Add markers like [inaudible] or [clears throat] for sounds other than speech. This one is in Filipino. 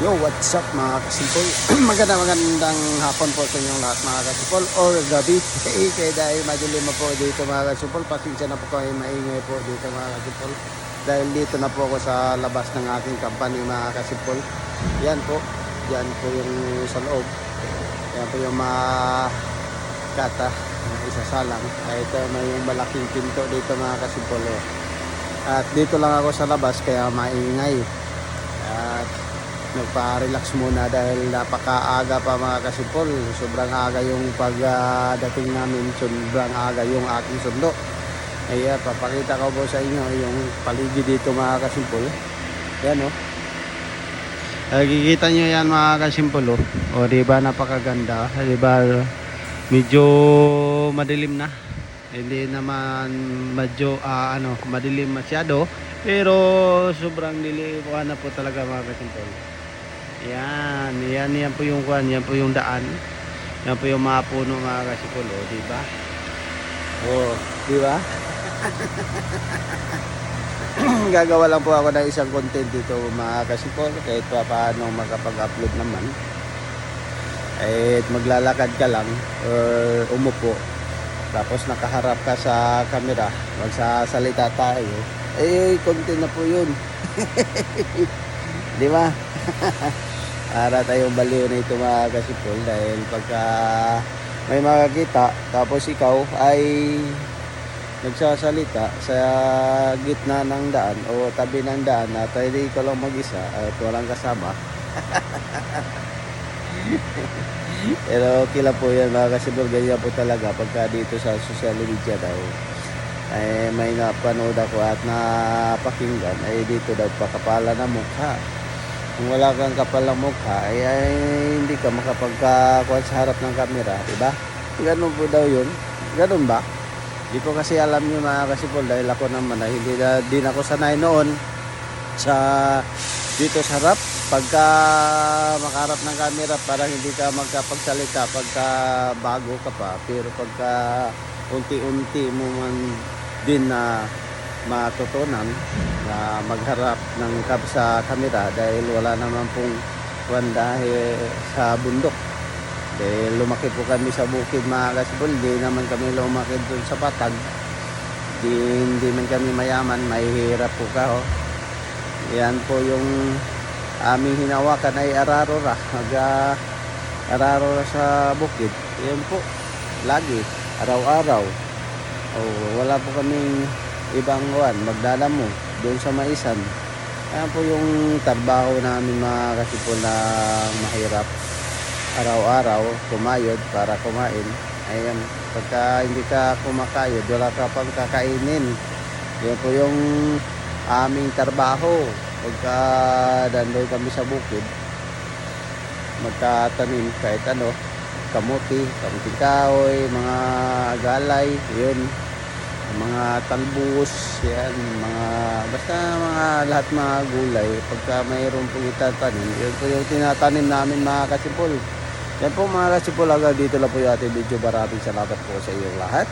Yo, what's up mga kasipol? [clears throat] Maganda magandang hapon po sa inyong lahat mga kasipol or gabi. Eh, kaya dahil madilim po dito mga kasipol. Pasensya na po kayo maingay po dito mga kasipol. Dahil dito na po ako sa labas ng aking company mga kasipol. Yan po. Yan po yung sa loob. Yan po yung mga kata isasalang. Ay, ito may yung malaking pinto dito mga kasipol. Oh. At dito lang ako sa labas kaya maingay. At nagpa-relax muna dahil napakaaga pa mga kasipol. Sobrang aga yung pagdating namin, sobrang aga yung aking sundo. Kaya papakita ko po sa inyo yung paligid dito mga kasipol. Yan o. Oh. Nakikita nyo yan mga kasimpol oh. O di ba napakaganda. Di ba medyo madilim na. Hindi naman medyo ah, ano, madilim masyado. Pero sobrang dilim na po talaga mga kasimpol. Yan, yan, yan po yung kwan, yan po yung daan. Yan po yung mga puno mga kasipulo, di ba? Oh, di ba? [coughs] Gagawa lang po ako ng isang content dito mga kasipol kahit pa paano makapag-upload naman. Kahit maglalakad ka lang or umupo tapos nakaharap ka sa camera magsasalita tayo eh content na po yun [laughs] di ba [laughs] para tayong baliw na ito mga kasipol dahil pagka may makakita tapos ikaw ay nagsasalita sa gitna ng daan o tabi ng daan at hindi ikaw lang mag-isa at walang kasama. [laughs] Pero okay lang po yan mga kasipol. Ganyan po talaga pagka dito sa social media daw. Ay may napanood ako at napakinggan. Ay dito daw pakapala na mukha kung wala kang kapal ng mukha ay, ay hindi ka makapagkakuha sa harap ng kamera, di ba? Ganun po daw yun. Ganun ba? Di ko kasi alam yun mga kasipol dahil ako naman ay hindi na, din ako sanay noon sa dito sa harap pagka makaharap ng camera para hindi ka magkapagsalita pagka bago ka pa pero pagka unti-unti mo man din na matutunan na magharap ng kab sa kamera dahil wala naman pong kwan dahil sa bundok. Dahil lumaki po kami sa bukid mga kasibol, di naman kami lumaki doon sa patag. Di, hindi man kami mayaman, mahihirap po ka. Oh. Yan po yung aming hinawakan ay ararora. Mag uh, ararora sa bukid. Yan po, lagi, araw-araw. Oh, wala po kaming ibang wan, magdalamo doon sa maisan. Ayan po yung trabaho namin mga kasipol na mahirap araw-araw kumayod para kumain. Ayan, pagka hindi ka kumakayod, wala ka pang kakainin. Yan po yung aming trabaho. Pagka dandoy kami sa bukid, magtatanim kahit ano, kamuti, kamuting kahoy, mga galay, yun, mga talbos, yan, mga, basta mga lahat mga gulay, pagka mayroon pong itatanim, yun po yung tinatanim namin mga kasipol. Yan po mga kasipol, agad dito lang po yung ating video. Maraming salamat po sa iyong lahat.